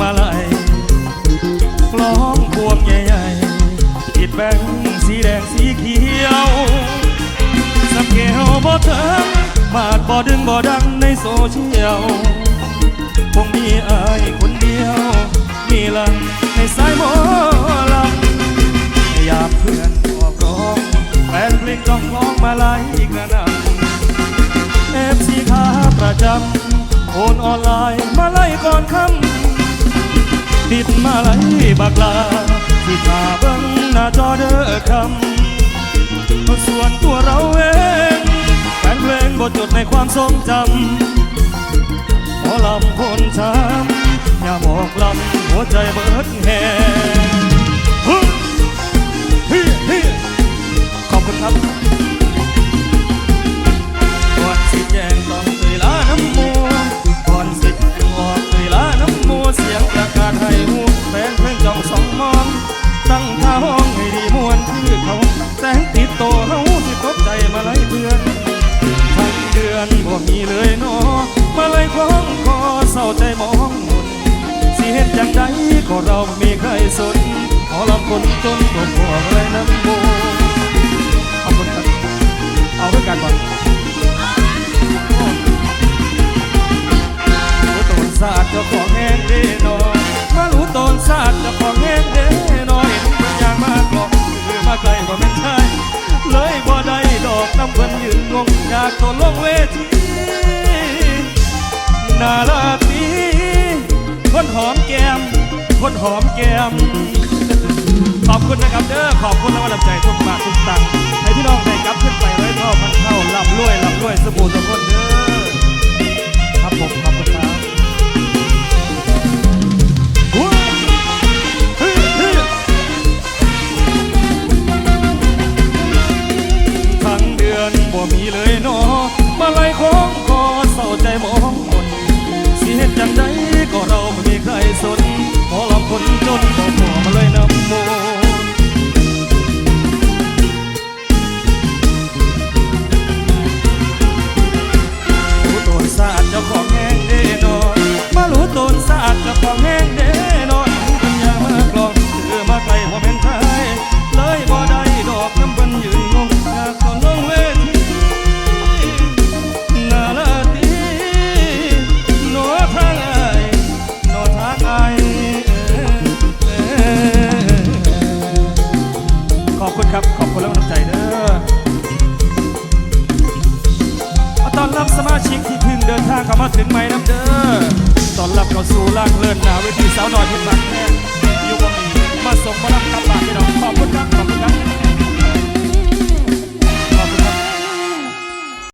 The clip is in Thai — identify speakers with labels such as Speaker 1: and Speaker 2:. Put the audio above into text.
Speaker 1: มาไล่ร้องพ่วงใหญ่ๆติดแบงสีแดงสีเขียวสักแก้วบ่เถิงบาดบ่ดึงบ่ดังในโซเชียลคงมีอายคนเดียว มีลังในสายหมอลำอยากเพื่อนออกร้องแฟนเพลงต้องร้องมาไล่กระนำเอฟซีขาประจำโอนออนไลน์มาไล่ก่อนคำ ติดมาไล่บักลาที่ตาเบิ้งหน้าจอเด้อคำส่วนตัวเราเองแฟนเพลงบทจดในความทรงจำหมอลำคนช้ำอย่าบอกลำหัวใจเบิดแหง แฟนเพลงจ้องสองมองตั้งท่าห้องให้ดีมวนคือเขาแสงติดโตเฮาที่ตกใจมาไล่เพื่อนทั้งเดือนบ่มีเลยเนอมาเลยคล้องคอเศร้าใจมองหมนสิเห็นจังใดก็เราไมีใครสนขอรับคนจนบ่พอเลยน้ำโากโดนลงเวทีนาลาตีคนหอมแก้ม คนหอมแก้ม ขอบคุณนะครับเด้อขอบคุณและกำลังใจทุกบาททุกตังค์ให้พี่น้องได้กลับขึ้นไปร้อยเท่าพันเท่าร่ำรวยร่ำรวยสบู่ทุกคนเด้อครับผมขอบคุณครับว้าทั้งเดือนบ่มีเลย ตนศาสตร์เจ้าของแห้งเด้นอนปัญญามากลองคือมาไกลบ่เป็นไทยเลยบ่ได้ดอกน้ำบิ่นยืนงงอยากตอนลงเวทีนาลาตีโนทางไอายโนทางไอายขอบคุณครับ ขอบคุณแล้วน้ำใจเด้อตอนรับสมาชิกที่เพึ่งเดินทางเข้ามาถึงใหม่น้ำเด้อ ตอนรับเข้าสู่ล่างเลินหนาเวทีสาวน้อยเพชรบักแน่อยู่บ่มีมาส่งมารับกลับบ้าน